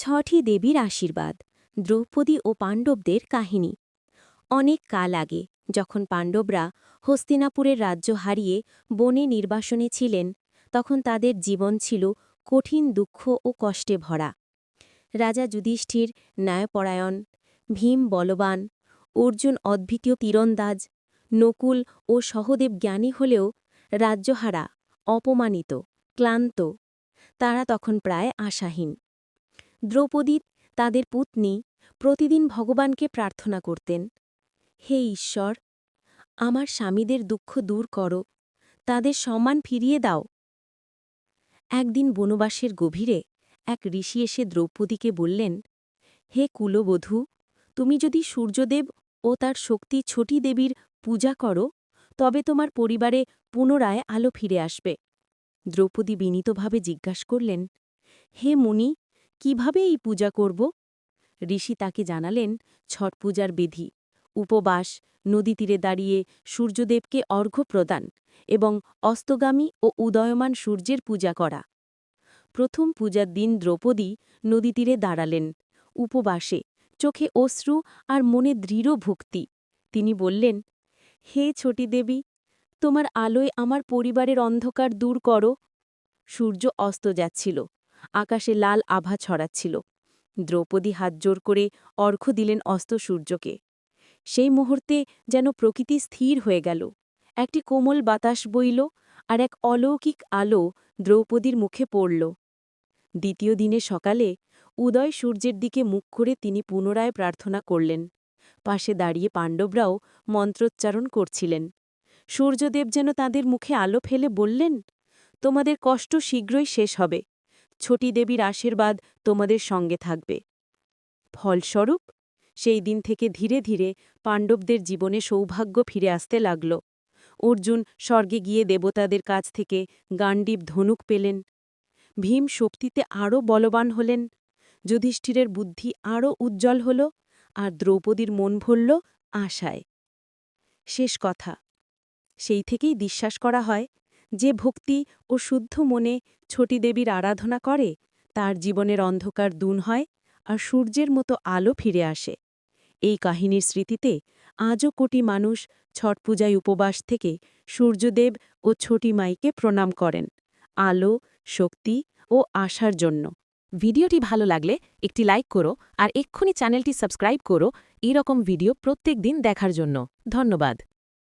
ছটি দেবীর আশীর্বাদ, দ্রৌপদী ও পাণ্ডবদের কাহিনী। অনেক কাল আগে, যখন পাণ্ডবরা হস্তিনাপুরের রাজ্য হারিয়ে বনে নির্বাসনে ছিলেন, তখন তাদের জীবন ছিল কঠিন দুঃখ ও কষ্টে ভরা। রাজা যুধিষ্ঠির, ন্যায়পরায়ণ, ভীম বলবান, অর্জুন অদ্বিতীয় তীরন্দাজ, নকুল ও সহদেব জ্ঞানী হলেও রাজ্যহারা, অপমানিত, ক্লান্ত। তারা তখন প্রায় আশাহীন। দ্রৌপদী তাদের পুতনি, প্রতিদিন ভগবানকে প্রার্থনা করতেন, হে ঈশ্বর, আমার স্বামীদের দুঃখ দূর করো, তাদের সম্মান ফিরিয়ে দাও। একদিন বনবাসের গভীরে এক ঋষি এসে দ্রৌপদীকে বললেন, হে কুলবধূ, তুমি যদি সূর্যদেব ও তার শক্তি ছটি দেবীর পূজা করো, তবে তোমার পরিবারে পুনরায় আলো ফিরে আসবে। দ্রৌপদী বিনীতভাবে জিজ্ঞাসা করলেন, হে মুনি কীভাবে এই পূজা করব? ঋষি তাকে জানালেন, ছট পূজার বিধি, উপবাস, নদী তীরে দাঁড়িয়ে সূর্যদেবকে অর্ঘ্য প্রদান এবং অস্তগামী ও উদয়মান সূর্যের পূজা করা। প্রথম পূজার দিন দ্রৌপদী নদী তীরে দাঁড়ালেন। উপবাসে চোখে অশ্রু আর মনে দৃঢ় ভক্তি। তিনি বললেন, হে ছোটি দেবী, তোমার আলোয় আমার পরিবারের অন্ধকার দূর করো। সূর্য অস্ত যাচ্ছিল। আকাশে লাল আভা ছড়াচ্ছিল। দ্রৌপদী হাত জোর করে অর্ঘ্য দিলেন অস্ত সূর্যকে। সেই মুহূর্তে যেন প্রকৃতি স্থির হয়ে গেল। একটি কোমল বাতাস বইল আর এক অলৌকিক আলো দ্রৌপদীর মুখে পড়ল। দ্বিতীয় দিনে সকালে উদয় সূর্যের দিকে মুখ করে তিনি পুনরায় প্রার্থনা করলেন। পাশে দাঁড়িয়ে পাণ্ডবরাও মন্ত্রোচ্চারণ করছিলেন। সূর্যদেব যেন তাদের মুখে আলো ফেলে বললেন, তোমাদের কষ্ট শীঘ্রই শেষ হবে। ছটি দেবীর আশীর্বাদ তোমাদের সঙ্গে থাকবে। ফলস্বরূপ, সেই দিন থেকে ধীরে ধীরে পাণ্ডবদের জীবনে সৌভাগ্য ফিরে আসতে লাগল। অর্জুন স্বর্গে গিয়ে দেবতাদের কাছ থেকে গান্ডীব ধনুক পেলেন। ভীম শক্তিতে আরও বলবান হলেন। যুধিষ্ঠিরের বুদ্ধি আরও উজ্জ্বল হল আর দ্রৌপদীর মন ভরল আশায়। শেষ কথা, সেই থেকেই বিশ্বাস করা হয় যে ভক্তি ও শুদ্ধ মনে ছটি দেবীর আরাধনা করে, তার জীবনের অন্ধকার দূন হয় আর সূর্যের মতো আলো ফিরে আসে। এই কাহিনীর স্মৃতিতে আজও কোটি মানুষ ছট পূজায় উপবাস থেকে সূর্যদেব ও ছোটি মাইকে প্রণাম করেন আলো, শক্তি ও আশার জন্য। ভিডিওটি ভালো লাগলে একটি লাইক করো আর এক্ষুনি চ্যানেলটি সাবস্ক্রাইব করো। এরকম ভিডিও প্রত্যেক দিন দেখার জন্য। ধন্যবাদ।